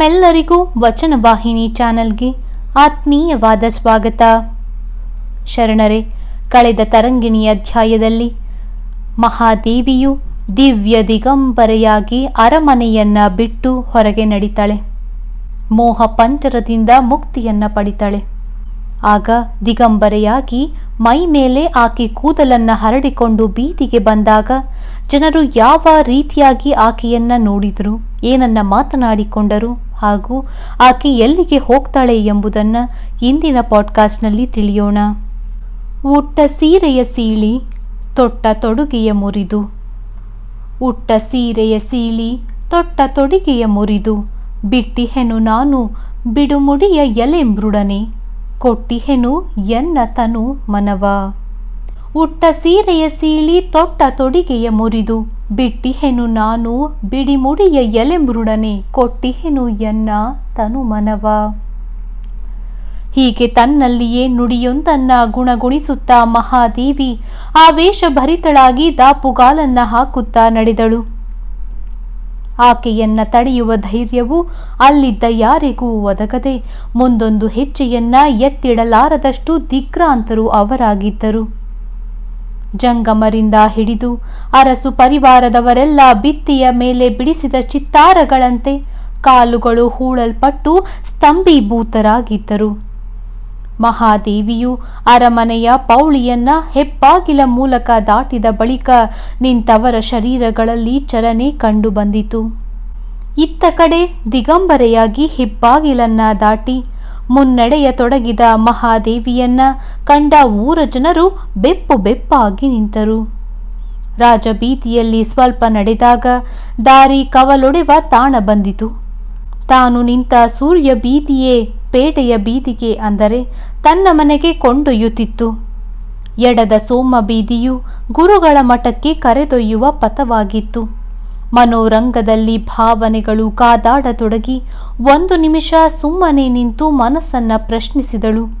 ನಿಮ್ಮೆಲ್ಲರಿಗೂ ವಚನವಾಹಿನಿ ಚಾನೆಲ್ಗೆ ಆತ್ಮೀಯವಾದ ಸ್ವಾಗತ. ಶರಣರೇ, ಕಳೆದ ತರಂಗಿಣಿ ಅಧ್ಯಾಯದಲ್ಲಿ ಮಹಾದೇವಿಯು ದಿವ್ಯ ದಿಗಂಬರೆಯಾಗಿ ಅರಮನೆಯನ್ನ ಬಿಟ್ಟು ಹೊರಗೆ ನಡೀತಾಳೆ. ಮೋಹ ಪಂಚರದಿಂದ ಮುಕ್ತಿಯನ್ನ ಪಡಿತಾಳೆ. ಆಗ ದಿಗಂಬರೆಯಾಗಿ ಮೈ ಮೇಲೆ ಆಕೆ ಕೂದಲನ್ನ ಹರಡಿಕೊಂಡು ಬೀದಿಗೆ ಬಂದಾಗ ಜನರು ಯಾವ ರೀತಿಯಾಗಿ ಆಕೆಯನ್ನ ನೋಡಿದರು, ಏನನ್ನ ಮಾತನಾಡಿಕೊಂಡರು ಹಾಗೂ ಆಕೆ ಎಲ್ಲಿಗೆ ಹೋಗ್ತಾಳೆ ಎಂಬುದನ್ನ ಇಂದಿನ ಪಾಡ್ಕಾಸ್ಟ್ನಲ್ಲಿ ತಿಳಿಯೋಣ. ಉಟ್ಟ ಸೀರೆಯ ಸೀಳಿ ತೊಟ್ಟ ತೊಡುಗೆಯ ಮುರಿದು. ಉಟ್ಟ ಸೀರೆಯ ಸೀಳಿ ತೊಟ್ಟ ತೊಡುಗೆಯ ಮುರಿದು. ಬಿಟ್ಟಿಹೆನು ನಾನು ಬಿಡುಮುಡಿಯ ಎಲೆ ಮೃಡನೆ. ಕೊಟ್ಟಿಹೆನು ಎನ್ನ ತನು ಮನವ. ಉಟ್ಟ ಸೀರೆಯ ಸೀಳಿ ತೊಟ್ಟ ತೊಡಿಗೆಯ ಮುರಿದು. ಬಿಟ್ಟಿಹೆನು ನಾನು, ಬಿಡಿಮುಡಿಯ ಮೃಡನೆ ಕೊಟ್ಟಿಹೆನು ಎನ್ನ ತನು ಮನವ. ಹೀಗೆ ತನ್ನಲ್ಲಿಯೇ ನುಡಿಯೊಂದನ್ನ ಗುಣಗುಣಿಸುತ್ತಾ ಮಹಾದೇವಿ ಆವೇಶಭರಿತಳಾಗಿ ದಾಪುಗಾಲನ್ನ ಹಾಕುತ್ತಾ ನಡೆದಳು. ಆಕೆಯನ್ನ ತಡೆಯುವ ಧೈರ್ಯವು ಅಲ್ಲಿದ್ದ ಯಾರಿಗೂ ಒದಗದೆ ಮುಂದೊಂದು ಹೆಜ್ಜೆಯನ್ನ ಎತ್ತಿಡಲಾರದಷ್ಟು ದಿಗ್ರಾಂತರು ಅವರಾಗಿದ್ದರು. ಜಂಗಮರಿಂದ ಹಿಡಿದು ಅರಸು ಪರಿವಾರದವರೆಲ್ಲ ಭಿತ್ತಿಯ ಮೇಲೆ ಬಿಡಿಸಿದ ಚಿತ್ತಾರಗಳಂತೆ ಕಾಲುಗಳು ಹೂಳಲ್ಪಟ್ಟು ಸ್ತಂಭೀಭೂತರಾಗಿದ್ದರು. ಮಹಾದೇವಿಯು ಅರಮನೆಯ ಪೌಳಿಯನ್ನ ಹೆಬ್ಬಾಗಿಲ ಮೂಲಕ ದಾಟಿದ ಬಳಿಕ ನಿಂತವರ ಶರೀರಗಳಲ್ಲಿ ಚಲನೆ ಕಂಡು ಬಂದಿತು. ಇತ್ತ ಕಡೆ ದಿಗಂಬರೆಯಾಗಿ ಹೆಬ್ಬಾಗಿಲನ್ನ ದಾಟಿ ಮುನ್ನಡೆಯ ತೊಡಗಿದ ಮಹಾದೇವಿಯನ್ನ ಕಂಡ ಊರ ಜನರು ಬೆಪ್ಪು ಬೆಪ್ಪಾಗಿ ನಿಂತರು. ರಾಜ ಬೀದಿಯಲ್ಲಿ ಸ್ವಲ್ಪ ನಡೆದಾಗ ದಾರಿ ಕವಲೊಡೆವ ತಾಣ ಬಂದಿತು. ತಾನು ನಿಂತ ಸೂರ್ಯ ಬೀದಿಯೇ ಪೇಟೆಯ ಬೀದಿಗೆ ಅಂದರೆ ತನ್ನ ಮನೆಗೆ ಕೊಂಡೊಯ್ಯುತ್ತಿತ್ತು. ಎಡದ ಸೋಮ ಬೀದಿಯು ಗುರುಗಳ ಮಠಕ್ಕೆ ಕರೆದೊಯ್ಯುವ ಪಥವಾಗಿತ್ತು. ಮನೋರಂಗದಲ್ಲಿ ಭಾವನೆಗಳು ಕಾದಾಡತೊಡಗಿ ಒಂದು ನಿಮಿಷ ಸುಮ್ಮನೆ ನಿಂತು ಮನಸ್ಸನ್ನ ಪ್ರಶ್ನಿಸಿದಳು.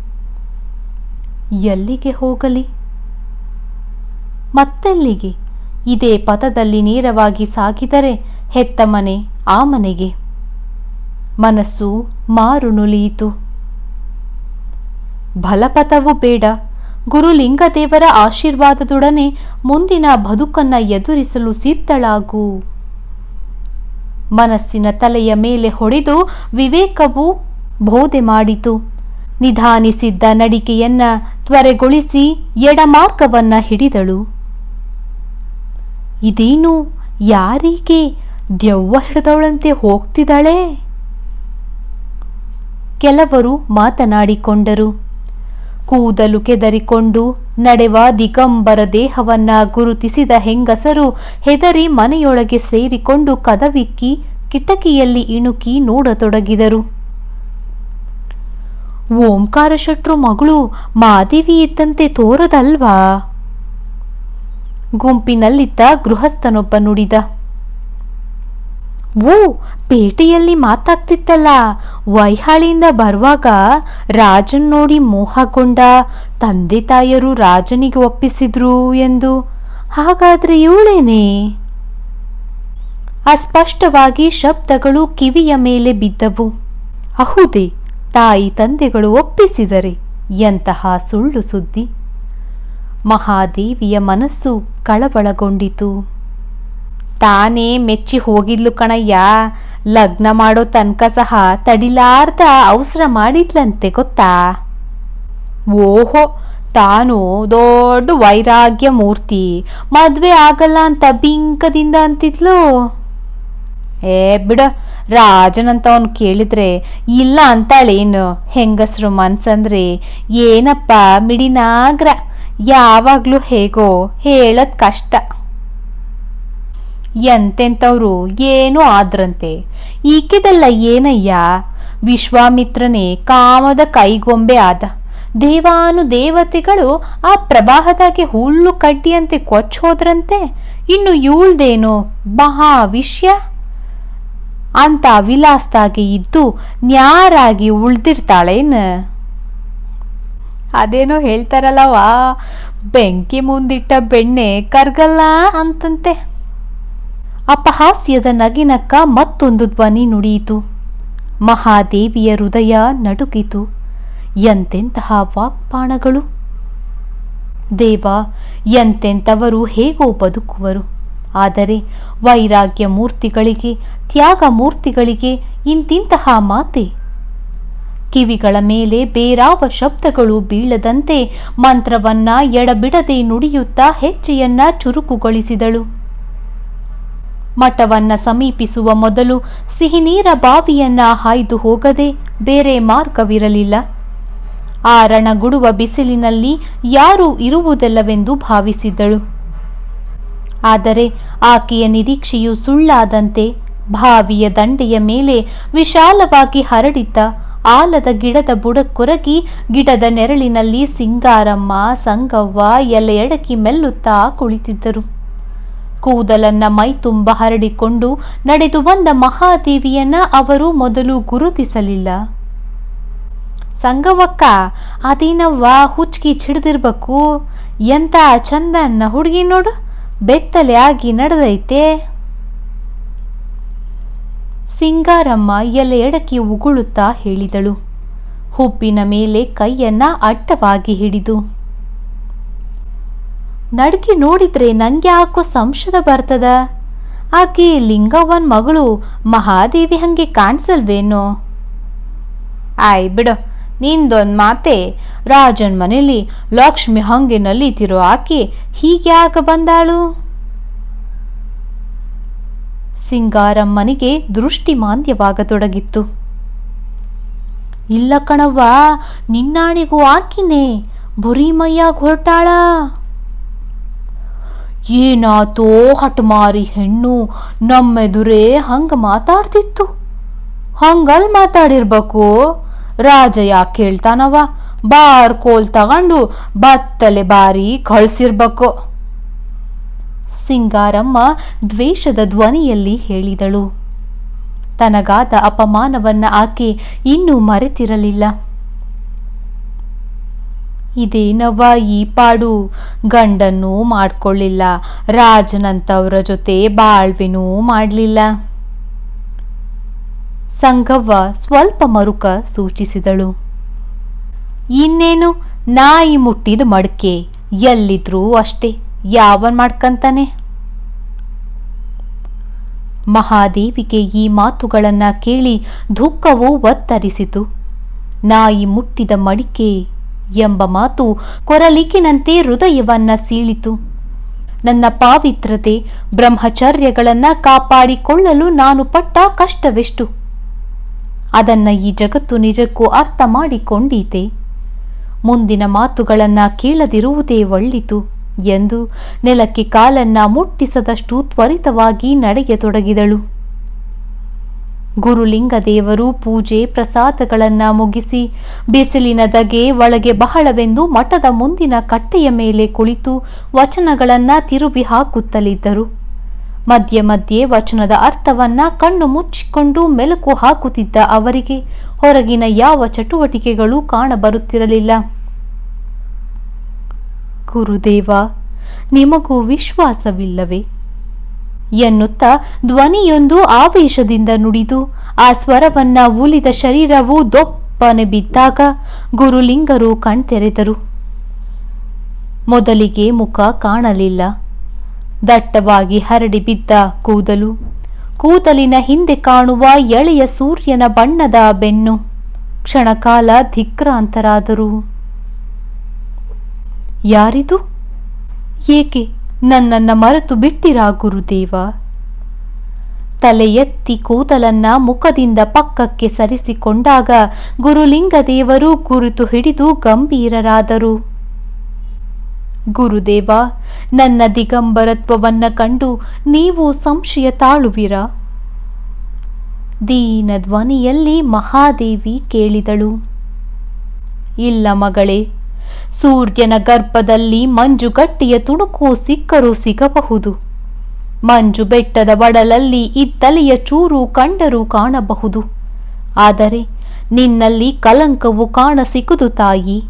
ಎಲ್ಲಿಗೆ ಹೋಗಲಿ? ಮತ್ತೆಲ್ಲಿಗೆ? ಇದೇ ಪಥದಲ್ಲಿ ನೇರವಾಗಿ ಸಾಗಿದರೆ ಹೆತ್ತ ಮನೆ ಆ ಮನೆಗೆ. ಮನಸ್ಸು ಮಾರು ನುಲಿಯಿತು. ಬಲಪಥವು ಬೇಡ. ಗುರುಲಿಂಗದೇವರ ಆಶೀರ್ವಾದದೊಡನೆ ಮುಂದಿನ ಬದುಕನ್ನ ಎದುರಿಸಲು ಸಿದ್ಧಳಾಗು. ಮನಸ್ಸಿನ ತಲೆಯ ಮೇಲೆ ಹೊಡೆದು ವಿವೇಕವು ಬೋಧೆ ಮಾಡಿತು. ನಿಧಾನಿಸಿದ್ದ ನಡಿಕೆಯನ್ನ ತ್ವರೆಗೊಳಿಸಿ ಎಡಮಾರ್ಗವನ್ನ ಹಿಡಿದಳು. ಇದೇನು ಯಾರಿಗೆ ದೆವ್ವ ಹಿಡಿದವಳಂತೆ ಹೋಗ್ತಿದ್ದಾಳೆ? ಕೆಲವರು ಮಾತನಾಡಿಕೊಂಡರು. ಕೂದಲು ಕೆದರಿಕೊಂಡು ನಡೆವ ದಿಗಂಬರ ದೇಹವನ್ನ ಗುರುತಿಸಿದ ಹೆಂಗಸರು ಹೆದರಿ ಮನೆಯೊಳಗೆ ಸೇರಿಕೊಂಡು ಕದವಿಕ್ಕಿ ಕಿಟಕಿಯಲ್ಲಿ ಇಣುಕಿ ನೋಡತೊಡಗಿದರು. ಓಂಕಾರ ಶಟ್ರು ಮಗಳು ಮಾದೇವಿ ಇದ್ದಂತೆ ತೋರದಲ್ವಾ? ಗುಂಪಿನಲ್ಲಿದ್ದ ಗೃಹಸ್ಥನೊಬ್ಬ ನುಡಿದ. ಓ, ಪೇಟೆಯಲ್ಲಿ ಮಾತಾಗ್ತಿತ್ತಲ್ಲ. ವೈಹಾಳಿಯಿಂದ ಬರುವಾಗ ರಾಜನ್ ನೋಡಿ ಮೋಹಗೊಂಡ ತಂದೆ ತಾಯರು ರಾಜನಿಗೆ ಒಪ್ಪಿಸಿದ್ರು ಎಂದು. ಹಾಗಾದ್ರೆ ಇವಳೇನೆ? ಅಸ್ಪಷ್ಟವಾಗಿ ಶಬ್ದಗಳು ಕಿವಿಯ ಮೇಲೆ ಬಿದ್ದವು. ಅಹುದೇ ತಾಯಿ ತಂದೆಗಳು ಒಪ್ಪಿಸಿದರೆ ಎಂತಹ ಸುಳ್ಳು ಸುದ್ದಿ? ಮಹಾದೇವಿಯ ಮನಸ್ಸು ಕಳವಳಗೊಂಡಿತು. ತಾನೇ ಮೆಚ್ಚಿ ಹೋಗಿದ್ಲು ಕಣಯ್ಯ. ಲಗ್ನ ಮಾಡೋ ತನಕ ಸಹ ತಡಿಲಾರ್ದ ಅವಸರ ಮಾಡಿದ್ಲಂತೆ ಗೊತ್ತಾ? ಓಹೋ, ತಾನು ದೊಡ್ಡ ವೈರಾಗ್ಯ ಮೂರ್ತಿ ಮದ್ವೆ ಆಗಲ್ಲ ಅಂತ ಬಿಂಕದಿಂದ ಅಂತಿದ್ಲು. ಏ ಬಿಡ ರಾಜನಂತವನ್ ಕೇಳಿದ್ರೆ, ಇಲ್ಲ ಅಂತಾಳೇನು ಹೆಂಗಸ್ರು ಮನ್ಸಂದ್ರೆ, ಏನಪ್ಪ ಮಿಡಿನಾಗ್ರ, ಯಾವಾಗ್ಲೂ ಹೇಗೋ ಹೇಳದ್ ಕಷ್ಟ. ಎಂತೆಂತವ್ರು ಏನೂ ಆದ್ರಂತೆ. ಈಕೆದಲ್ಲ ಏನಯ್ಯ? ವಿಶ್ವಾಮಿತ್ರನೇ ಕಾಮದ ಕೈಗೊಂಬೆ ಆದ. ದೇವಾನು ದೇವತೆಗಳು ಆ ಪ್ರವಾಹದಾಗೆ ಹುಲ್ಲು ಕಡ್ಡಿಯಂತೆ ಕೊಚ್ಚೋದ್ರಂತೆ. ಇನ್ನು ಇವಳ್ದೇನು? ಮಹಾ ವಿಷಯ ಅಂತ ವಿಲಾಸ್ತಾಗಿ ಇದ್ದು ನ್ಯಾರಾಗಿ ಉಳ್ದಿರ್ತಾಳೇನು ಅದೇನೋ ಹೇಳ್ತಾರಲ್ಲವಾ? ಬೆಂಕಿ ಮುಂದಿಟ್ಟ ಬೆಣ್ಣೆ ಕರ್ಗಲ್ಲ ಅಂತಂತೆ. ಅಪಹಾಸ್ಯದ ನಗಿನಕ್ಕ ಮತ್ತೊಂದು ಧ್ವನಿ ನುಡಿಯಿತು. ಮಹಾದೇವಿಯ ಹೃದಯ ನಡುಕಿತು ಎಂತೆಂತಹ ವಾಕ್ಪಾಣಗಳು ದೇವ, ಎಂತೆಂಥವರು ಹೇಗೋ ಬದುಕುವರು. ಆದರೆ ವೈರಾಗ್ಯ ಮೂರ್ತಿಗಳಿಗೆ, ತ್ಯಾಗ ಮೂರ್ತಿಗಳಿಗೆ ಇಂತಿಂತಹ ಮಾತೆ. ಕಿವಿಗಳ ಮೇಲೆ ಬೇರಾವ ಶಬ್ದಗಳು ಬೀಳದಂತೆ ಮಂತ್ರವನ್ನ ಎಡಬಿಡದೆ ನುಡಿಯುತ್ತಾ ಹೆಜ್ಜೆಯನ್ನ ಚುರುಕುಗೊಳಿಸಿದಳು. ಮಠವನ್ನ ಸಮೀಪಿಸುವ ಮೊದಲು ಸಿಹಿನೀರ ಬಾವಿಯನ್ನ ಹಾಯ್ದು ಹೋಗದೆ ಬೇರೆ ಮಾರ್ಗವಿರಲಿಲ್ಲ. ಆ ರಣಗುಡುವ ಬಿಸಿಲಿನಲ್ಲಿ ಯಾರೂ ಇರುವುದಿಲ್ಲವೆಂದು ಭಾವಿಸಿದ್ದಳು. ಆದರೆ ಆಕೆಯ ನಿರೀಕ್ಷೆಯು ಸುಳ್ಳಾದಂತೆ ಭಾವಿಯ ದಂಡೆಯ ಮೇಲೆ ವಿಶಾಲವಾಗಿ ಹರಡಿದ್ದ ಆಲದ ಗಿಡದ ಬುಡಕ್ಕೊರಗಿ ಗಿಡದ ನೆರಳಿನಲ್ಲಿ ಸಿಂಗಾರಮ್ಮ, ಸಂಗವ್ವ ಎಲೆಯಡಕಿ ಮೆಲ್ಲುತ್ತಾ ಕುಳಿತಿದ್ದರು. ಕೂದಲನ್ನ ಮೈತುಂಬ ಹರಡಿಕೊಂಡು ನಡೆದು ಬಂದ ಮಹಾದೇವಿಯನ್ನ ಅವರು ಮೊದಲು ಗುರುತಿಸಲಿಲ್ಲ. ಸಂಗವಕ್ಕ ಅದೇನವ್ವ ಹುಚ್ಕಿ ಛಿಡ್ದಿರ್ಬೇಕು ಎಂತ ಚಂದನ್ನ ಹುಡುಗಿ ನೋಡು. ಬೆತ್ತಲೆ ಆಗಿ ನಡೆದೈತೆ. ಸಿಂಗಾರಮ್ಮ ಎಲೆ ಎಡಕಿ ಉಗುಳುತ್ತಾ ಹೇಳಿದಳು. ಹುಬ್ಬಿನ ಮೇಲೆ ಕೈಯನ್ನ ಅಡ್ಡವಾಗಿ ಹಿಡಿದು. ನಡ್ಗಿ ನೋಡಿದ್ರೆ ನಂಗೆ ಯಾಕೋ ಸಂಶಯ ಬರ್ತದ? ಆಕೆ ಲಿಂಗವ್ವನ್ ಮಗಳು ಮಹಾದೇವಿ ಹಂಗೆ ಕಾಣಿಸಲ್ವೇನೋ? ಆಯ್ ಬಿಡು, ನಿಂದೊಂದ್ ಮಾತೆ. ರಾಜನ್ ಮನೆಯಲ್ಲಿ ಲಕ್ಷ್ಮಿ ಹಂಗೆ ನಲೀತಿರೋ ಆಕೆ ಹೀಗ್ಯಾಕ ಬಂದಾಳು? ಸಿಂಗಾರಮ್ಮನಿಗೆ ದೃಷ್ಟಿ ಮಾಂದ್ಯವಾಗತೊಡಗಿತ್ತು. ಇಲ್ಲ ಕಣವ್ವ, ನಿನ್ನಾಣಿಗೂ ಆಕಿನೇ ಬುರಿಮಯ್ಯಾಗ ಹೊರಟಾಳ. ಏನಾತೋ ಹಠಮಾರಿ ಹೆಣ್ಣು ನಮ್ಮೆದುರೇ ಹಂಗ ಮಾತಾಡ್ತಿತ್ತು. ಹಂಗಲ್ ಮಾತಾಡಿರ್ಬೇಕು. ರಾಜ ಯಾಕೆ ಕೇಳ್ತಾನವ ಬಾರ್ ಕೋಲ್ ತಗೊಂಡು ಬತ್ತಲೆ ಬಾರಿ ಕಳ್ಸಿರ್ಬೇಕು. ಸಿಂಗಾರಮ್ಮ ದ್ವೇಷದ ಧ್ವನಿಯಲ್ಲಿ ಹೇಳಿದಳು. ತನಗಾದ ಅಪಮಾನವನ್ನ ಆಕೆ ಇನ್ನೂ ಮರೆತಿರಲಿಲ್ಲ. ಇದೇನವ್ವ ಈ ಪಾಡು, ಗಂಡನ್ನೂ ಮಾಡ್ಕೊಳ್ಳಿಲ್ಲ, ರಾಜನಂತವ್ರ ಜೊತೆ ಬಾಳ್ವೆನೂ ಮಾಡ್ಲಿಲ್ಲ. ಸಂಗವ್ವ ಸ್ವಲ್ಪ ಮರುಕ ಸೂಚಿಸಿದಳು. ಇನ್ನೇನು? ನಾಯಿ ಮುಟ್ಟಿದ ಮಡಕೆ ಎಲ್ಲಿದ್ರೂ ಅಷ್ಟೇ. ಯಾವನ್ ಮಾಡ್ಕಂತಾನೆ? ಮಹಾದೇವಿಗೆ ಈ ಮಾತುಗಳನ್ನ ಕೇಳಿ ದುಃಖವು ಒತ್ತರಿಸಿತು. ನಾಯಿ ಮುಟ್ಟಿದ ಮಡಿಕೆ ಎಂಬ ಮಾತು ಕೊರಲಿಕಿನಂತೆ ಹೃದಯವನ್ನ ಸೀಳಿತು. ನನ್ನ ಪಾವಿತ್ರತೆ ಬ್ರಹ್ಮಚರ್ಯಗಳನ್ನ ಕಾಪಾಡಿಕೊಳ್ಳಲು ನಾನು ಪಟ್ಟ ಕಷ್ಟವೆಷ್ಟು? ಅದನ್ನ ಈ ಜಗತ್ತು ನಿಜಕ್ಕೂ ಅರ್ಥ ಮಾಡಿಕೊಂಡೀತೆ. ಮುಂದಿನ ಮಾತುಗಳನ್ನ ಕೇಳದಿರುವುದೇ ಒಳ್ಳಿತು ಎಂದು ನೆಲಕ್ಕೆ ಕಾಲನ್ನ ಮುಟ್ಟಿಸದಷ್ಟು ತ್ವರಿತವಾಗಿ ನಡೆಯತೊಡಗಿದಳು. ಗುರುಲಿಂಗ ದೇವರು ಪೂಜೆ ಪ್ರಸಾದಗಳನ್ನ ಮುಗಿಸಿ ಬಿಸಿಲಿನ ದಗೆ ಒಳಗೆ ಬಹಳವೆಂದು ಮಠದ ಮುಂದಿನ ಕಟ್ಟೆಯ ಮೇಲೆ ಕುಳಿತು ವಚನಗಳನ್ನ ತಿರುವಿ ಹಾಕುತ್ತಲಿದ್ದರು. ಮಧ್ಯೆ ಮಧ್ಯೆ ವಚನದ ಅರ್ಥವನ್ನ ಕಣ್ಣು ಮುಚ್ಚಿಕೊಂಡು ಮೆಲುಕು ಹಾಕುತ್ತಿದ್ದ ಅವರಿಗೆ ಹೊರಗಿನ ಯಾವ ಚಟುವಟಿಕೆಗಳು ಕಾಣಬರುತ್ತಿರಲಿಲ್ಲ. ಗುರುದೇವ, ನಿಮಗೂ ವಿಶ್ವಾಸವಿಲ್ಲವೇ? ಎನ್ನುತ್ತಾ ಧ್ವನಿಯೊಂದು ಆವೇಶದಿಂದ ನುಡಿದು ಆ ಸ್ವರವನ್ನ ಉಲಿದ ಶರೀರವು ದೊಪ್ಪನೆ ಬಿದ್ದಾಗ ಗುರುಲಿಂಗರು ಕಣ್ತೆರೆದರು. ಮೊದಲಿಗೆ ಮುಖ ಕಾಣಲಿಲ್ಲ. ದಟ್ಟವಾಗಿ ಹರಡಿ ಬಿದ್ದ ಕೂದಲು. ಕೂದಲಿನ ಹಿಂದೆ ಕಾಣುವ ಎಳೆಯ ಸೂರ್ಯನ ಬಣ್ಣದ ಬೆನ್ನು. ಕ್ಷಣಕಾಲ ಧಿಕ್ರಾಂತರಾದರು. ಯಾರಿದು? ಏಕೆ ನನ್ನನ್ನ ಮರೆತು ಬಿಟ್ಟಿರಾ ಗುರುದೇವ? ತಲೆ ಎತ್ತಿ ಕೂದಲನ್ನ ಮುಖದಿಂದ ಪಕ್ಕಕ್ಕೆ ಸರಿಸಿಕೊಂಡಾಗ ಗುರುಲಿಂಗದೇವರು ಗುರುತು ಹಿಡಿದು ಗಂಭೀರರಾದರು. ಗುರುದೇವ ನನ್ನ ದಿಗಂಬರತ್ವವನ್ನ ಕಂಡು ನೀವು ಸಂಶಯ ತಾಳುವಿರಾ? ದೀನ ಧ್ವನಿಯಲ್ಲಿ ಮಹಾದೇವಿ ಕೇಳಿದಳು. ಇಲ್ಲ ಮಗಳೇ, ಸೂರ್ಯನ ಗರ್ಭದಲ್ಲಿ ಮಂಜುಗಟ್ಟಿಯ ತುಣುಕು ಸಿಕ್ಕರೂ ಸಿಗಬಹುದು. ಮಂಜು ಬೆಟ್ಟದ ಒಡಲಲ್ಲಿ ಇತ್ತಲೆಯ ಚೂರು ಕಂಡರೂ ಕಾಣಬಹುದು. ಆದರೆ ನಿನ್ನಲ್ಲಿ ಕಲಂಕವು ಕಾಣಸಿಗುದು ತಾಯಿ.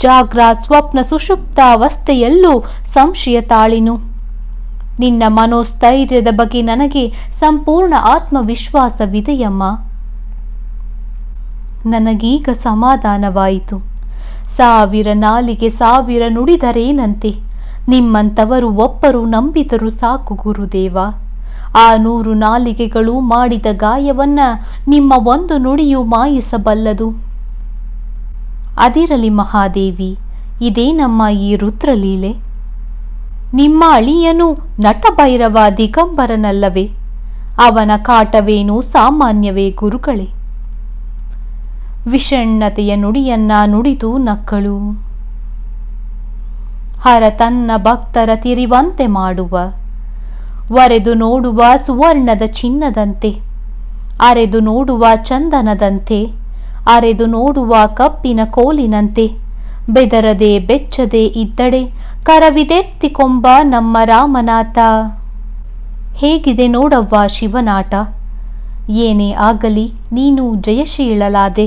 ಜಾಗ್ರ ಸ್ವಪ್ನ ಸುಷುಪ್ತಾವಸ್ಥೆಯಲ್ಲೂ ಸಂಶಯ ತಾಳಿನು. ನಿನ್ನ ಮನೋಸ್ಥೈರ್ಯದ ಬಗ್ಗೆ ನನಗೆ ಸಂಪೂರ್ಣ ಆತ್ಮವಿಶ್ವಾಸವಿದೆಯಮ್ಮ. ನನಗೀಗ ಸಮಾಧಾನವಾಯಿತು. ಸಾವಿರ ನಾಲಿಗೆ ಸಾವಿರ ನುಡಿದರೇನಂತೆ? ನಿಮ್ಮಂಥವರು ಒಬ್ಬರು ನಂಬಿದರು ಸಾಕು ಗುರುದೇವ. ಆ ನೂರು ನಾಲಿಗೆಗಳು ಮಾಡಿದ ಗಾಯವನ್ನ ನಿಮ್ಮ ಒಂದು ನುಡಿಯು ಮಾಯಿಸಬಲ್ಲದು. ಅದಿರಲಿ ಮಹಾದೇವಿ, ಇದೇ ನಮ್ಮ ಈ ರುದ್ರಲೀಲೆ ನಿಮ್ಮ ಅಳಿಯನು ನಟಭೈರವ ದಿಗಂಬರನಲ್ಲವೇ? ಅವನ ಕಾಟವೇನು ಸಾಮಾನ್ಯವೇ ಗುರುಗಳೇ? ವಿಷಣ್ಣತೆಯ ನುಡಿಯನ್ನ ನುಡಿದು ನಕ್ಕಳು. ಹರ ತನ್ನ ಭಕ್ತರ ತಿರಿವಂತೆ ಮಾಡುವ. ವರೆದು ನೋಡುವ ಸುವರ್ಣದ ಚಿನ್ನದಂತೆ. ಅರೆದು ನೋಡುವ ಚಂದನದಂತೆ. ಅರೆದು ನೋಡುವ ಕಪ್ಪಿನ ಕೋಲಿನಂತೆ. ಬೆದರದೆ ಬೆಚ್ಚದೆ ಇದ್ದಡೆ, ಕರವಿದೆತ್ತಿಕೊಂಬ ನಮ್ಮ ರಾಮನಾಥ. ಹೇಗಿದೆ ನೋಡವ್ವ ಶಿವನಾಟ ಏನೇ ಆಗಲಿ, ನೀನು ಜಯಶೀಳಲಾದೆ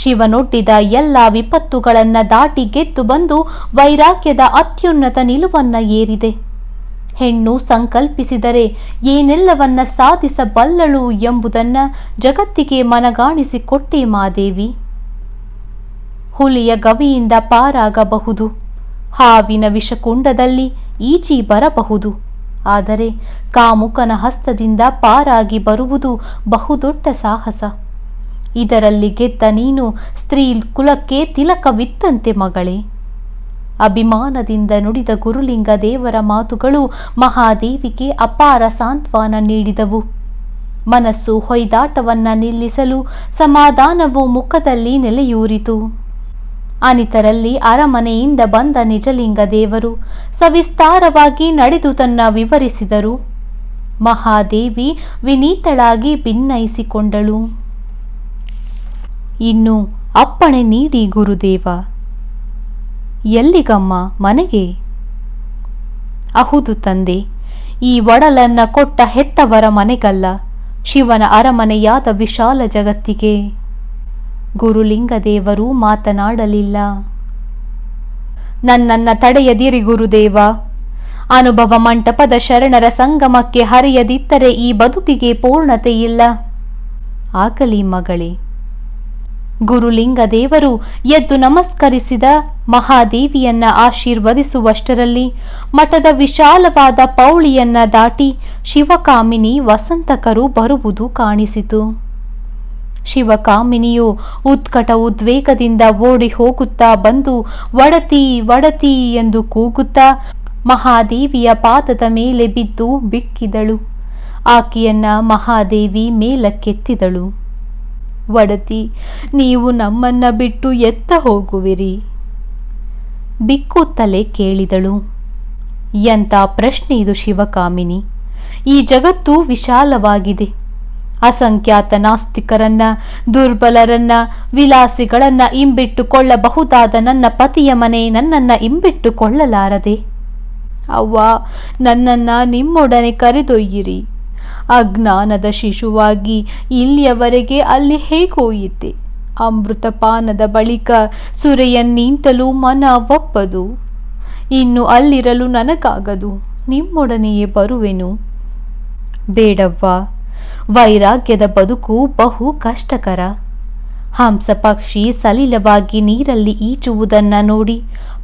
ಶಿವನೊಡ್ಡಿದ ಎಲ್ಲ ವಿಪತ್ತುಗಳನ್ನ ದಾಟಿ ಗೆದ್ದು ಬಂದು ವೈರಾಗ್ಯದ ಅತ್ಯುನ್ನತ ನಿಲುವನ್ನ ಏರಿದೆ. ಹೆಣ್ಣು ಸಂಕಲ್ಪಿಸಿದರೆ ಏನೆಲ್ಲವನ್ನ ಸಾಧಿಸಬಲ್ಲಳು ಎಂಬುದನ್ನ ಜಗತ್ತಿಗೆ ಮನಗಾಣಿಸಿಕೊಟ್ಟೆ ಮಾದೇವಿ. ಹುಲಿಯ ಗವಿಯಿಂದ ಪಾರಾಗಬಹುದು. ಹಾವಿನ ವಿಷಕುಂಡದಲ್ಲಿ ಈಚಿ ಬರಬಹುದು. ಆದರೆ ಕಾಮುಕನ ಹಸ್ತದಿಂದ ಪಾರಾಗಿ ಬರುವುದು ಬಹುದೊಡ್ಡ ಸಾಹಸ. ಇದರಲ್ಲಿ ಗೆದ್ದ ನೀನು ಸ್ತ್ರೀ ಕುಲಕ್ಕೆ ತಿಲಕವಿತ್ತಂತೆ ಮಗಳೇ. ಅಭಿಮಾನದಿಂದ ನುಡಿದ ಗುರುಲಿಂಗ ದೇವರ ಮಾತುಗಳು ಮಹಾದೇವಿಗೆ ಅಪಾರ ಸಾಂತ್ವನ ನೀಡಿದವು. ಮನಸ್ಸು ಹೊಯ್ದಾಟವನ್ನ ನಿಲ್ಲಿಸಲು ಸಮಾಧಾನವು ಮುಖದಲ್ಲಿ ನೆಲೆಯೂರಿತು. ಅನಿತರಲ್ಲಿ ಅರಮನೆಯಿಂದ ಬಂದ ನಿಜಲಿಂಗ ದೇವರು ಸವಿಸ್ತಾರವಾಗಿ ನಡೆದು ತನ್ನ ವಿವರಿಸಿದರು. ಮಹಾದೇವಿ ವಿನೀತಳಾಗಿ ಭಿನ್ನಯಿಸಿಕೊಂಡಳು ಇನ್ನು ಅಪ್ಪಣೆ ನೀಡಿ ಗುರುದೇವ. ಎಲ್ಲಿಗಮ್ಮ ಮನೆಗೆ? ಅಹುದು ತಂದೆ, ಈ ಒಡಲನ್ನ ಕೊಟ್ಟ ಹೆತ್ತವರ ಮನೆಗಲ್ಲ, ಶಿವನ ಅರಮನೆಯಾದ ವಿಶಾಲ ಜಗತ್ತಿಗೆ. ಗುರುಲಿಂಗದೇವರು ಮಾತನಾಡಲಿಲ್ಲ. ನನ್ನನ್ನ ತಡೆಯದಿರಿ ಗುರುದೇವ, ಅನುಭವ ಮಂಟಪದ ಶರಣರ ಸಂಗಮಕ್ಕೆ ಹರಿಯದಿದ್ದರೆ ಈ ಬದುಕಿಗೆ ಪೂರ್ಣತೆಯಿಲ್ಲ. ಆಗಲಿ ಮಗಳೇ ಗುರುಲಿಂಗದೇವರು ಎದ್ದು ನಮಸ್ಕರಿಸಿದ ಮಹಾದೇವಿಯನ್ನ ಆಶೀರ್ವದಿಸುವಷ್ಟರಲ್ಲಿ ಮಠದ ವಿಶಾಲವಾದ ಪೌಳಿಯನ್ನ ದಾಟಿ ಶಿವಕಾಮಿನಿ ವಸಂತಕರು ಬರುವುದು ಕಾಣಿಸಿತು. ಶಿವಕಾಮಿನಿಯು ಉತ್ಕಟ ಉದ್ವೇಗದಿಂದ ಓಡಿ ಹೋಗುತ್ತಾ ಬಂದು ವಡತಿ ವಡತಿ ಎಂದು ಕೂಗುತ್ತಾ ಮಹಾದೇವಿಯ ಪಾದದ ಮೇಲೆ ಬಿದ್ದು ಬಿಕ್ಕಿದಳು. ಆಕೆಯನ್ನ ಮಹಾದೇವಿ ಮೇಲಕ್ಕೆತ್ತಿದಳು. ಒಡತಿ, ನೀವು ನಮ್ಮನ್ನ ಬಿಟ್ಟು ಎತ್ತ ಹೋಗುವಿರಿ? ಬಿಕ್ಕುತ್ತಲೇ ಕೇಳಿದಳು. ಎಂಥ ಪ್ರಶ್ನೆ ಇದು ಶಿವಕಾಮಿನಿ. ಈ ಜಗತ್ತು ವಿಶಾಲವಾಗಿದೆ. ಅಸಂಖ್ಯಾತ ನಾಸ್ತಿಕರನ್ನ, ದುರ್ಬಲರನ್ನ, ವಿಲಾಸಿಗಳನ್ನ ಇಂಬಿಟ್ಟುಕೊಳ್ಳಬಹುದಾದ ನನ್ನ ಪತಿಯ ಮನೆ ನನ್ನನ್ನ ಇಂಬಿಟ್ಟುಕೊಳ್ಳಲಾರದೆ ಅವ್ವ, ನನ್ನನ್ನ ನಿಮ್ಮೊಡನೆ ಕರೆದೊಯ್ಯಿರಿ. ಅಜ್ಞಾನದ ಶಿಶುವಾಗಿ ಇಲ್ಲಿಯವರೆಗೆ ಅಲ್ಲಿ ಹೇಗೋಯಿತೆ ಅಮೃತಪಾನದ ಬಳಿಕ ಸುರೆಯನ್ನಿಂತಲೂ ಮನ ಒಪ್ಪದು. ಇನ್ನು ಅಲ್ಲಿರಲು ನನಗಾಗದು. ನಿಮ್ಮೊಡನೆಯೇ ಬರುವೆನು. ಬೇಡವ್ವ, ವೈರಾಗ್ಯದ ಬದುಕು ಬಹು ಕಷ್ಟಕರ. ಹಂಸ ಪಕ್ಷಿ ಸಲಿಲವಾಗಿ ನೀರಲ್ಲಿ ಈಜುವುದನ್ನ ನೋಡಿ,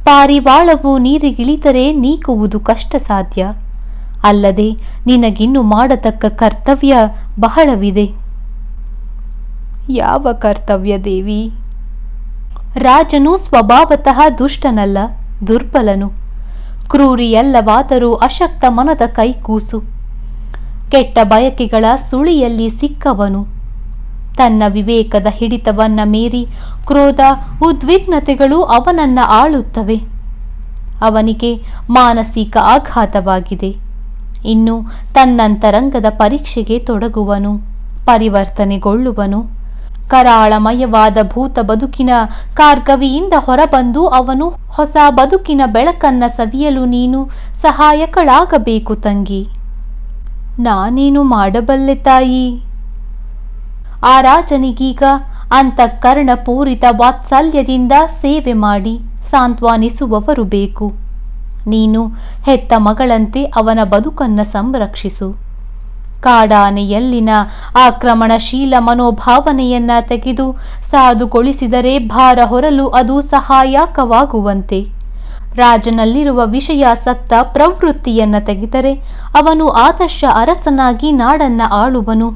ಪಾರಿವಾಳವು ನೀರಿಗಿಳಿದರೆ ನೀಕುವುದು ಕಷ್ಟ ಸಾಧ್ಯ ಅಲ್ಲದೆ ನಿನಗಿನ್ನು ಮಾಡತಕ್ಕ ಕರ್ತವ್ಯ ಬಹಳವಿದೆ. ಯಾವ ಕರ್ತವ್ಯ ದೇವಿ? ರಾಜನು ಸ್ವಭಾವತಃ ದುಷ್ಟನಲ್ಲ, ದುರ್ಬಲನು. ಕ್ರೂರಿಯಲ್ಲವಾದರೂ ಅಶಕ್ತ ಮನದ ಕೈಕೂಸು. ಕೆಟ್ಟ ಬಯಕೆಗಳ ಸುಳಿಯಲ್ಲಿ ಸಿಕ್ಕವನು. ತನ್ನ ವಿವೇಕದ ಹಿಡಿತವನ್ನ ಮೀರಿ ಕ್ರೋಧ, ಉದ್ವಿಗ್ನತೆಗಳು ಅವನನ್ನ ಆಳುತ್ತವೆ. ಅವನಿಗೆ ಮಾನಸಿಕ ಆಘಾತವಾಗಿದೆ. ಇನ್ನು ತನ್ನಂತರಂಗದ ಪರೀಕ್ಷೆಗೆ ತೊಡಗುವನು, ಪರಿವರ್ತನೆಗೊಳ್ಳುವನು. ಕರಾಳಮಯವಾದ ಭೂತ ಬದುಕಿನ ಕಾರ್ಗವಿಯಿಂದ ಹೊರಬಂದು ಅವನು ಹೊಸ ಬದುಕಿನ ಬೆಳಕನ್ನ ಸವಿಯಲು ನೀನು ಸಹಾಯಕಳಾಗಬೇಕು ತಂಗಿ. ನಾನೇನು ಮಾಡಬಲ್ಲೆ ತಾಯಿ? ಆ ರಾಜನಿಗೀಗ ಅಂತಃಕರ್ಣಪೂರಿತ ವಾತ್ಸಲ್ಯದಿಂದ ಸೇವೆ ಮಾಡಿ ಸಾಂತ್ವನಿಸುವವರು ಬೇಕು. ನೀನು ಹೆತ್ತ ಮಗಳಂತೆ ಅವನ ಬದುಕನ್ನ ಸಂರಕ್ಷಿಸು. ಕಾಡಾನೆಯಲ್ಲಿನ ಆಕ್ರಮಣಶೀಲ ಮನೋಭಾವನೆಯನ್ನ ತೆಗೆದು ಸಾಧುಗೊಳಿಸಿದರೆ ಭಾರ ಹೊರಲು ಅದು ಸಹಾಯಕವಾಗುವಂತೆ. ರಾಜನಲ್ಲಿರುವ ವಿಷಯಾಸಕ್ತ ಪ್ರವೃತ್ತಿಯನ್ನ ತೆಗೆದರೆ ಅವನು ಆದರ್ಶ ಅರಸನಾಗಿ ನಾಡನ್ನ ಆಳುವನು.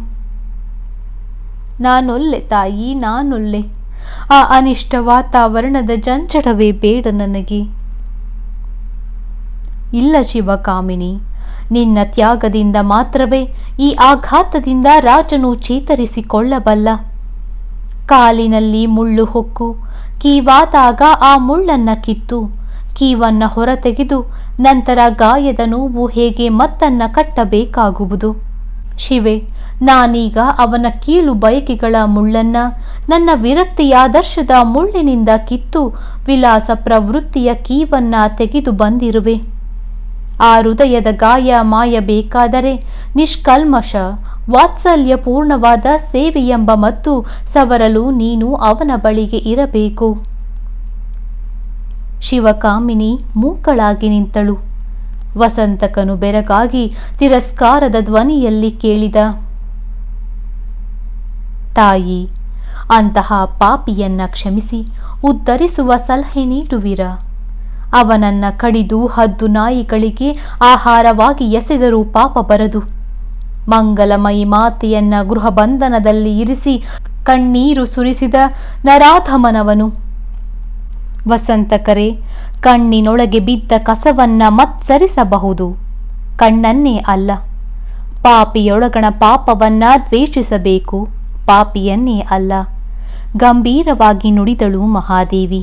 ನಾನೊಲ್ಲೆ ತಾಯಿ, ನಾನೊಲ್ಲೆ. ಆ ಅನಿಷ್ಟ ವಾತಾವರಣದ ಜಂಜಡವೇ ಬೇಡ ನನಗೆ. ಇಲ್ಲ ಶಿವಕಾಮಿನಿ, ನಿನ್ನ ತ್ಯಾಗದಿಂದ ಮಾತ್ರವೇ ಈ ಆಘಾತದಿಂದ ರಾಜನು ಚೇತರಿಸಿಕೊಳ್ಳಬಲ್ಲ. ಕಾಲಿನಲ್ಲಿ ಮುಳ್ಳು ಹೊಕ್ಕು ಕೀವಾದಾಗ ಆ ಮುಳ್ಳನ್ನ ಕಿತ್ತು. ಕೀವನ್ನ ಹೊರತೆಗೆದು ನಂತರ ಗಾಯದ ನೋವು ಹೇಗೆ ಮತ್ತನ್ನ ಕಟ್ಟಬೇಕಾಗುವುದು. ಶಿವೆ, ನಾನೀಗ ಅವನ ಕೀಳು ಬಯಕೆಗಳ ಮುಳ್ಳನ್ನ ನನ್ನ ವಿರಕ್ತಿಯಾದರ್ಶದ ಮುಳ್ಳಿನಿಂದ ಕಿತ್ತು ವಿಲಾಸ ಪ್ರವೃತ್ತಿಯ ಕೀವನ್ನ ತೆಗೆದು ಬಂದಿರುವೆ. ಆ ಹೃದಯದ ಗಾಯ ಮಾಯಬೇಕಾದರೆ ನಿಷ್ಕಲ್ಮಶ ವಾತ್ಸಲ್ಯಪೂರ್ಣವಾದ ಸೇವೆಯೆಂಬ ಮತ್ತು ಸವರಲು ನೀನು ಅವನ ಬಳಿಗೆ ಇರಬೇಕು. ಶಿವಕಾಮಿನಿ ಮೂಕಳಾಗಿ ನಿಂತಳು. ವಸಂತಕನು ಬೆರಗಾಗಿ ತಿರಸ್ಕಾರದ ಧ್ವನಿಯಲ್ಲಿ ಕೇಳಿದ, ತಾಯಿ, ಅಂತಹ ಪಾಪಿಯನ್ನ ಕ್ಷಮಿಸಿ, ಉದ್ಧರಿಸುವ ಸಲಹೆ ನೀಡುವಿರ? ಅವನನ್ನ ಕಡಿದು ಹದ್ದು ನಾಯಿಗಳಿಗೆ ಆಹಾರವಾಗಿ ಎಸೆದರೂ ಪಾಪ ಬರದು. ಮಂಗಲಮಯಿ ಮಾತೆಯನ್ನ ಗೃಹ ಬಂಧನದಲ್ಲಿ ಇರಿಸಿ ಕಣ್ಣೀರು ಸುರಿಸಿದ ನರಾಧಮನವನು. ವಸಂತಕರೆ, ಕಣ್ಣಿನೊಳಗೆ ಬಿದ್ದ ಕಸವನ್ನ ಮತ್ಸರಿಸಬಹುದು. ಕಣ್ಣನ್ನೇ ಅಲ್ಲ, ಪಾಪಿಯೊಳಗಣ ಪಾಪವನ್ನ ದ್ವೇಷಿಸಬೇಕು. ಪಾಪಿಯನ್ನೇ ಅಲ್ಲ, ಗಂಭೀರವಾಗಿ ನುಡಿದಳು ಮಹಾದೇವಿ.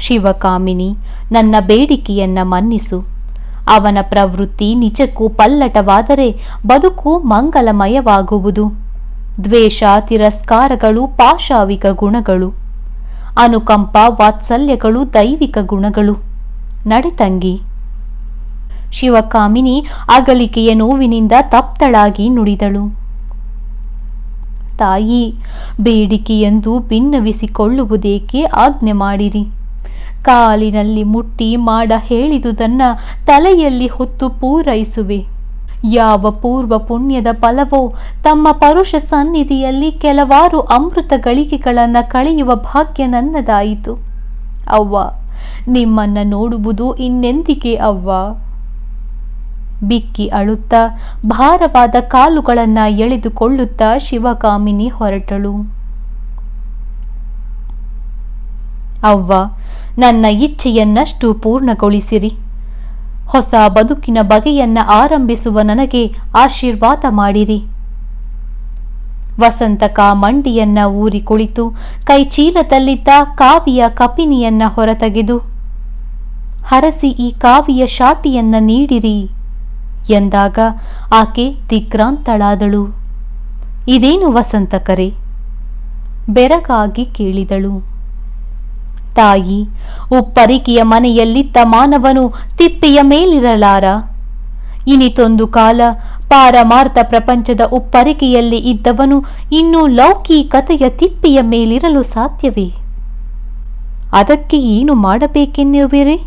ಶಿವಕಾಮಿನಿ ನನ್ನ ಬೇಡಿಕೆಯನ್ನ ಮನ್ನಿಸು. ಅವನ ಪ್ರವೃತ್ತಿ ನಿಜಕ್ಕೂ ಪಲ್ಲಟವಾದರೆ ಬದುಕು ಮಂಗಲಮಯವಾಗುವುದು. ದ್ವೇಷ, ತಿರಸ್ಕಾರಗಳು, ಪಾಶಾವಿಕ ಗುಣಗಳು. ಅನುಕಂಪ, ವಾತ್ಸಲ್ಯಗಳು, ದೈವಿಕ ಗುಣಗಳು. ನಡೆತಂಗಿ ಶಿವಕಾಮಿನಿ ಅಗಲಿಕೆಯ ನೋವಿನಿಂದ ತಪ್ತಳಾಗಿ ನುಡಿದಳು. ತಾಯಿ, ಬೇಡಿಕೆಯೆಂದು ಭಿನ್ನವಿಸಿಕೊಳ್ಳುವುದೇಕೆ ಆಜ್ಞೆ ಮಾಡಿರಿ. ಕಾಲಿನಲ್ಲಿ ಮುಟ್ಟಿ ಮಾಡ ಹೇಳಿದುದನ್ನ ತಲೆಯಲ್ಲಿ ಹೊತ್ತು ಪೂರೈಸುವೆ. ಯಾವ ಪೂರ್ವ ಪುಣ್ಯದ ಫಲವೋ, ತಮ್ಮ ಪರುಷ ಸನ್ನಿಧಿಯಲ್ಲಿ ಕೆಲವಾರು ಅಮೃತ ಗಳಿಕೆಗಳನ್ನು ಕಳೆಯುವ ಭಾಗ್ಯ ನನ್ನದಾಯಿತು. ಅವ್ವ, ನಿಮ್ಮನ್ನ ನೋಡುವುದು ಇನ್ನೆಂದಿಗೆ ಅವ್ವ? ಬಿಕ್ಕಿ ಅಳುತ್ತಾ ಭಾರವಾದ ಕಾಲುಗಳನ್ನ ಎಳೆದುಕೊಳ್ಳುತ್ತಾ ಶಿವಕಾಮಿನಿ ಹೊರಟಳು. ಅವ್ವ ನನ್ನ ಇಚ್ಛೆಯನ್ನಷ್ಟು ಪೂರ್ಣಗೊಳಿಸಿರಿ. ಹೊಸ ಬದುಕಿನ ಬಗೆಯನ್ನ ಆರಂಭಿಸುವ ನನಗೆ ಆಶೀರ್ವಾದ ಮಾಡಿರಿ. ವಸಂತಕ ಮಂಡಿಯನ್ನ ಊರಿ ಕುಳಿತು ಕೈಚೀಲದಲ್ಲಿದ್ದ ಕಾವಿಯ ಕಪಿನಿಯನ್ನ ಹೊರತೆಗೆದು, ಹರಸಿ ಈ ಕಾವಿಯ ಶಾಟಿಯನ್ನ ನೀಡಿರಿ ಎಂದಾಗ ಆಕೆ ದಿಗ್ರಾಂತಳಾದಳು. ಇದೇನು ವಸಂತಕರೆ ಬೆರಗಾಗಿ ಕೇಳಿದಳು. ತಾಯಿ, ಉಪ್ಪರಿಕೆಯ ಮನೆಯಲ್ಲಿದ್ದ ಮಾನವನು ತಿಪ್ಪೆಯ ಮೇಲಿರಲಾರ. ಇನಿತೊಂದು ಕಾಲ ಪಾರಮಾರ್ಥ ಪ್ರಪಂಚದ ಉಪ್ಪರಿಕೆಯಲ್ಲಿ ಇದ್ದವನು ಇನ್ನೂ ಲೌಕಿಕತೆಯ ತಿಪ್ಪೆಯ ಮೇಲಿರಲು ಸಾಧ್ಯವೇ? ಅದಕ್ಕೆ ಏನು ಮಾಡಬೇಕೆನ್ನುವಿರಿ?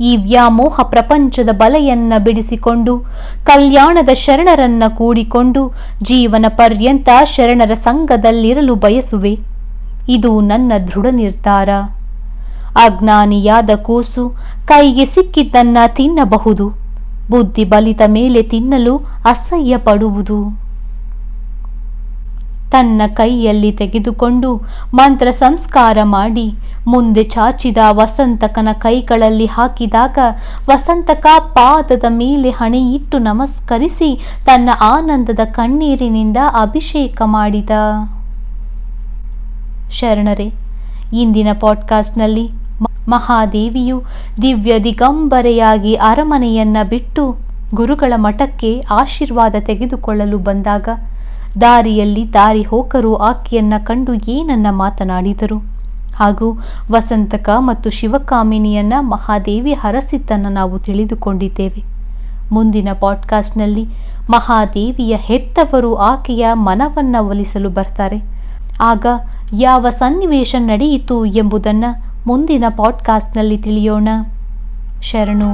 ಈ ವ್ಯಾಮೋಹ ಪ್ರಪಂಚದ ಬಲೆಯನ್ನ ಬಿಡಿಸಿಕೊಂಡು, ಕಲ್ಯಾಣದ ಶರಣರನ್ನ ಕೂಡಿಕೊಂಡು, ಜೀವನ ಪರ್ಯಂತ ಶರಣರ ಸಂಘದಲ್ಲಿರಲು ಬಯಸುವೆ. ಇದು ನನ್ನ ದೃಢ ನಿರ್ಧಾರ. ಅಜ್ಞಾನಿಯಾದ ಕೂಸು ಕೈಗೆ ಸಿಕ್ಕಿದ್ದನ್ನ ತಿನ್ನಬಹುದು. ಬುದ್ಧಿ ಬಲಿತ ಮೇಲೆ ತಿನ್ನಲು ಅಸಹ್ಯ ಪಡುವುದು ತನ್ನ ಕೈಯಲ್ಲಿ ತೆಗೆದುಕೊಂಡು ಮಂತ್ರ ಸಂಸ್ಕಾರ ಮಾಡಿ ಮುಂದೆ ಚಾಚಿದ ವಸಂತಕನ ಕೈಗಳಲ್ಲಿ ಹಾಕಿದಾಗ ವಸಂತಕ ಪಾದದ ಮೇಲೆ ಹಣೆಯಿಟ್ಟು ನಮಸ್ಕರಿಸಿ ತನ್ನ ಆನಂದದ ಕಣ್ಣೀರಿನಿಂದ ಅಭಿಷೇಕ ಮಾಡಿದ. ಶರಣರೇ, ಇಂದಿನ ಪಾಡ್ಕಾಸ್ಟ್ನಲ್ಲಿ ಮಹಾದೇವಿಯು ದಿವ್ಯ ದಿಗಂಬರೆಯಾಗಿ ಅರಮನೆಯನ್ನ ಬಿಟ್ಟು ಗುರುಗಳ ಮಠಕ್ಕೆ ಆಶೀರ್ವಾದ ತೆಗೆದುಕೊಳ್ಳಲು ಬಂದಾಗ ದಾರಿಯಲ್ಲಿ ದಾರಿ ಹೋಕರು ಆಕೆಯನ್ನ ಕಂಡು ಏನನ್ನ ಮಾತನಾಡಿದರು? ಹಾಗೂ ವಸಂತಕ ಮತ್ತು ಶಿವಕಾಮಿನಿಯನ್ನ ಮಹಾದೇವಿ ಹರಸಿದ್ದನ್ನು ನಾವು ತಿಳಿದುಕೊಂಡಿದ್ದೇವೆ. ಮುಂದಿನ ಪಾಡ್ಕಾಸ್ಟ್ನಲ್ಲಿ ಮಹಾದೇವಿಯ ಹೆತ್ತವರು ಆಕೆಯ ಮನವನ್ನ ಒಲಿಸಲು ಬರ್ತಾರೆ. ಆಗ ಯಾವ ಸನ್ನಿವೇಶ ನಡೆಯಿತು ಎಂಬುದನ್ನು ಮುಂದಿನ ಪಾಡ್ಕಾಸ್ಟ್ನಲ್ಲಿ ತಿಳಿಯೋಣ. ಶರಣು.